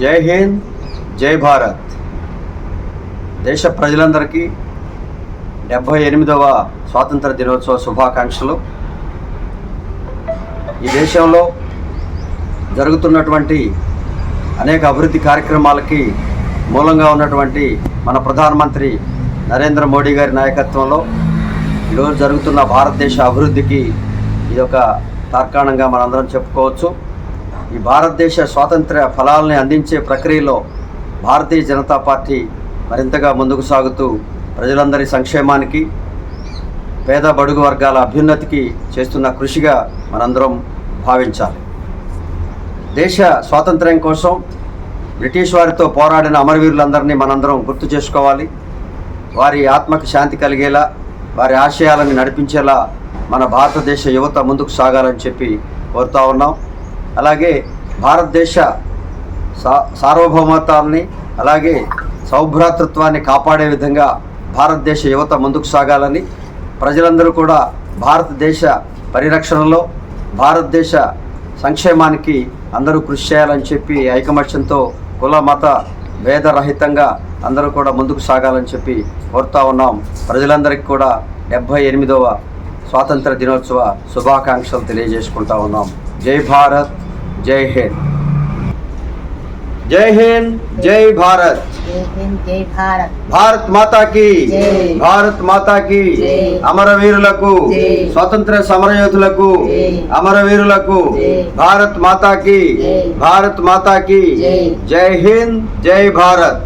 జై హింద్ జై భారత్. దేశ ప్రజలందరికీ డెబ్భై ఎనిమిదవ స్వాతంత్ర దినోత్సవ శుభాకాంక్షలు. ఈ దేశంలో జరుగుతున్నటువంటి అనేక అభివృద్ధి కార్యక్రమాలకి మూలంగా ఉన్నటువంటి మన ప్రధానమంత్రి నరేంద్ర మోడీ గారి నాయకత్వంలో ఈరోజు జరుగుతున్న భారతదేశ అభివృద్ధికి ఇది ఒక తార్కాణంగా మనందరం చెప్పుకోవచ్చు. ఈ భారతదేశ స్వాతంత్ర్య ఫలాలని అందించే ప్రక్రియలో భారతీయ జనతా పార్టీ మరింతగా ముందుకు సాగుతూ ప్రజలందరి సంక్షేమానికి పేద బడుగు వర్గాల అభ్యున్నతికి చేస్తున్న కృషిగా మనందరం భావించాలి. దేశ స్వాతంత్ర్యం కోసం బ్రిటిష్ వారితో పోరాడిన అమరవీరులందరినీ మనందరం గుర్తు చేసుకోవాలి. వారి ఆత్మకు శాంతి కలిగేలా వారి ఆశయాలను నడిపించేలా మన భారతదేశ యువత ముందుకు సాగాలని చెప్పి కోరుతా ఉన్నాం. అలాగే భారతదేశ సా సార్వభౌమత్వాన్ని అలాగే సౌభ్రాతృత్వాన్ని కాపాడే విధంగా భారతదేశ యువత ముందుకు సాగాలని ప్రజలందరూ కూడా భారతదేశ పరిరక్షణలో భారతదేశ సంక్షేమానికి అందరూ కృషి చేయాలని చెప్పి ఐకమత్యంతో కుల మత భేదరహితంగా అందరూ కూడా ముందుకు సాగాలని చెప్పి కోరుతా ఉన్నాం. ప్రజలందరికీ కూడా డెబ్భై ఎనిమిదవ స్వాతంత్ర దినోత్సవ శుభాకాంక్షలు తెలియజేసుకుంటా ఉన్నాం. జై భారత్! జై హింద్ జై హింద్ జై భారత్ జై హింద్ జై భారత్ భారత్ మాతా కి జై. భారత్ మాతా కి జై. అమరవీరులకు జై. స్వతంత్ర సమరయోధులకు జై. అమరవీరులకు జై. భారత్ మాతా కి జై. భారత్ మాతా కి జై. జై హింద్ జై భారత్